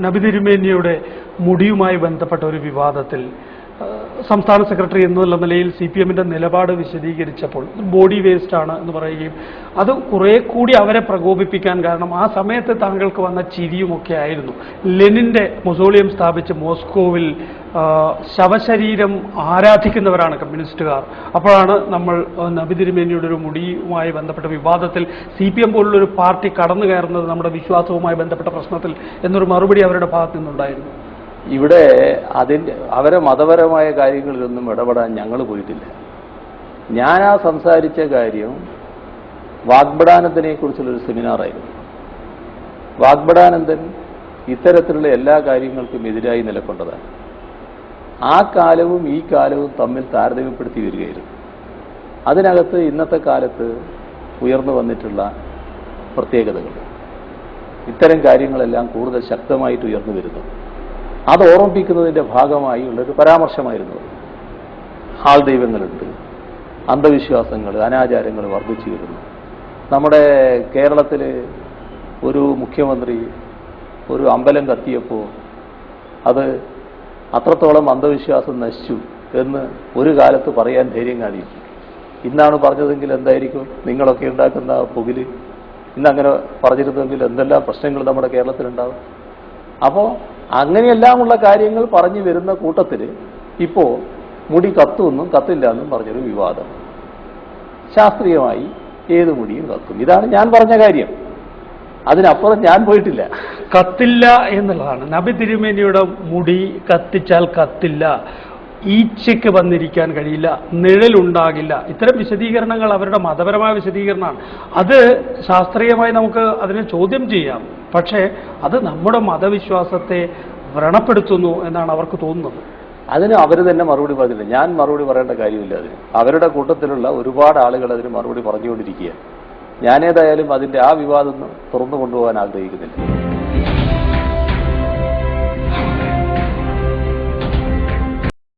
നബി തിരുമേനിയുടെ മുടിയുമായി ബന്ധപ്പെട്ട ഒരു വിവാദത്തിൽ സംസ്ഥാന സെക്രട്ടറി എന്നുള്ള നിലയിൽ സി പി എമ്മിന്റെ നിലപാട് വിശദീകരിച്ചപ്പോൾ ബോഡി വേസ്റ്റ് ആണ് എന്ന് പറയുകയും അത് കുറെ കൂടി അവരെ പ്രകോപിപ്പിക്കാൻ കാരണം ആ സമയത്ത് താങ്കൾക്ക് വന്ന ചിരിയുമൊക്കെ ആയിരുന്നു. ലെനിന്റെ മൊസോളിയം സ്ഥാപിച്ച് മോസ്കോവിൽ ശവശരീരം ആരാധിക്കുന്നവരാണ് കമ്മ്യൂണിസ്റ്റുകാർ. അപ്പോഴാണ് നമ്മൾ നബി തിരുമേനിയുടെ ഒരു മുടിയുമായി ബന്ധപ്പെട്ട വിവാദത്തിൽ സി പി എം പോലുള്ളൊരു പാർട്ടി കടന്നു കയറുന്നത് നമ്മുടെ വിശ്വാസവുമായി ബന്ധപ്പെട്ട പ്രശ്നത്തിൽ എന്നൊരു മറുപടി അവരുടെ ഭാഗത്തു നിന്നുണ്ടായിരുന്നു ഇവിടെ അതിന്റെ അവരെ മതപരമായ കാര്യങ്ങളിലൊന്നും ഇടപെടാൻ ഞങ്ങൾ പോയിട്ടില്ല. ഞാൻ ആ സംസാരിച്ച കാര്യം വാഗ്ബടാനന്ദനെ കുറിച്ചുള്ളൊരു സെമിനാറായിരുന്നു. വാഗ്ബടാനന്ദൻ ഇത്തരത്തിലുള്ള എല്ലാ കാര്യങ്ങൾക്കും എതിരായി നിലക്കൊണ്ടതാണ്. ആ കാലവും ഈ കാലവും തമ്മിൽ താരതമ്യപ്പെടുത്തി വരികയായിരുന്നു. അതിനകത്ത് ഇന്നത്തെ കാലത്ത് ഉയർന്നു വന്നിട്ടുള്ള പ്രത്യേകതകൾ. ഇത്തരം കാര്യങ്ങളെല്ലാം കൂടുതൽ ശക്തമായിട്ട് ഉയർന്നു വരുന്നു. അത് ഓർമ്മിപ്പിക്കുന്നതിന്റെ ഭാഗമായി ഉള്ളൊരു പരാമർശമായിരുന്നു ആൾ ദൈവങ്ങളുണ്ട് അന്ധവിശ്വാസങ്ങൾ അനാചാരങ്ങൾ വർദ്ധിച്ചു വരുന്നു നമ്മുടെ കേരളത്തിൽ ഒരു മുഖ്യമന്ത്രി ഒരു അമ്പലം കത്തിയപ്പോൾ അത് അത്രത്തോളം അന്ധവിശ്വാസം നശിച്ചു എന്ന് ഒരു കാലത്ത് പറയാൻ ധൈര്യം കാണിച്ചു. ഇന്നാണ് പറഞ്ഞതെങ്കിൽ എന്തായിരിക്കും? നിങ്ങളൊക്കെ ഉണ്ടാക്കുന്ന പുകിൽ. ഇന്നങ്ങനെ പറഞ്ഞിരുന്നെങ്കിൽ എന്തെല്ലാം പ്രശ്നങ്ങൾ നമ്മുടെ കേരളത്തിലുണ്ടാവും? അപ്പോൾ അങ്ങനെയെല്ലാമുള്ള കാര്യങ്ങൾ പറഞ്ഞു വരുന്ന കൂട്ടത്തിൽ ഇപ്പോൾ മുടി കത്തുമെന്നും കത്തില്ല എന്നും പറഞ്ഞൊരു വിവാദം. ശാസ്ത്രീയമായി ഏത് മുടിയും കത്തും. ഇതാണ് ഞാൻ പറഞ്ഞ കാര്യം. അതിനപ്പുറം ഞാൻ പോയിട്ടില്ല. കത്തില്ല എന്നുള്ളതാണ്. നബി തിരുമേനിയുടെ മുടി കത്തിച്ചാൽ കത്തില്ല. ഈച്ചയ്ക്ക് വന്നിരിക്കാൻ കഴിയില്ല നിഴലുണ്ടാകില്ല. ഇത്തരം വിശദീകരണങ്ങൾ അവരുടെ മതപരമായ വിശദീകരണമാണ്. അത് ശാസ്ത്രീയമായി നമുക്ക് അതിനെ ചോദ്യം ചെയ്യാം. പക്ഷേ അത് നമ്മുടെ മതവിശ്വാസത്തെ വ്രണപ്പെടുത്തുന്നു എന്നാണ് അവർക്ക് തോന്നുന്നത്. അതിന് അവർ തന്നെ മറുപടി പറഞ്ഞില്ല. ഞാൻ മറുപടി പറയേണ്ട കാര്യമില്ല അതിന്. അവരുടെ കൂട്ടത്തിലുള്ള ഒരുപാട് ആളുകൾ അതിന് മറുപടി പറഞ്ഞുകൊണ്ടിരിക്കുക ഞാനേതായാലും അതിന്റെ ആ വിവാദം തുറന്നു കൊണ്ടുപോകാൻ ആഗ്രഹിക്കുന്നില്ല.